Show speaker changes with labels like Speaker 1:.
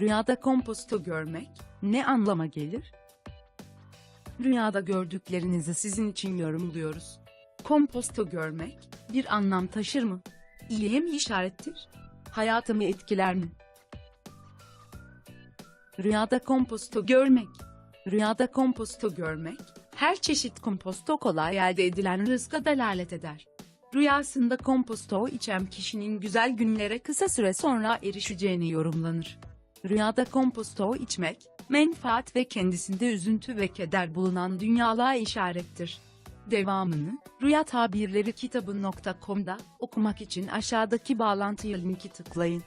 Speaker 1: Rüyada komposto görmek ne anlama gelir? Rüyada gördüklerinizi sizin için yorumluyoruz. Komposto görmek bir anlam taşır mı? İyiye mi işarettir? Hayatımı etkiler mi? Rüyada komposto görmek. Rüyada komposto görmek, her çeşit komposto kolay elde edilen rızka delalet eder. Rüyasında komposto içen kişinin güzel günlere kısa süre sonra erişeceğini yorumlanır. Rüyada komposto içmek, menfaat ve kendisinde üzüntü ve keder bulunan dünyalığa işarettir. Devamını, Rüya Tabirleri kitabı.com'da okumak için aşağıdaki bağlantıya linki tıklayın.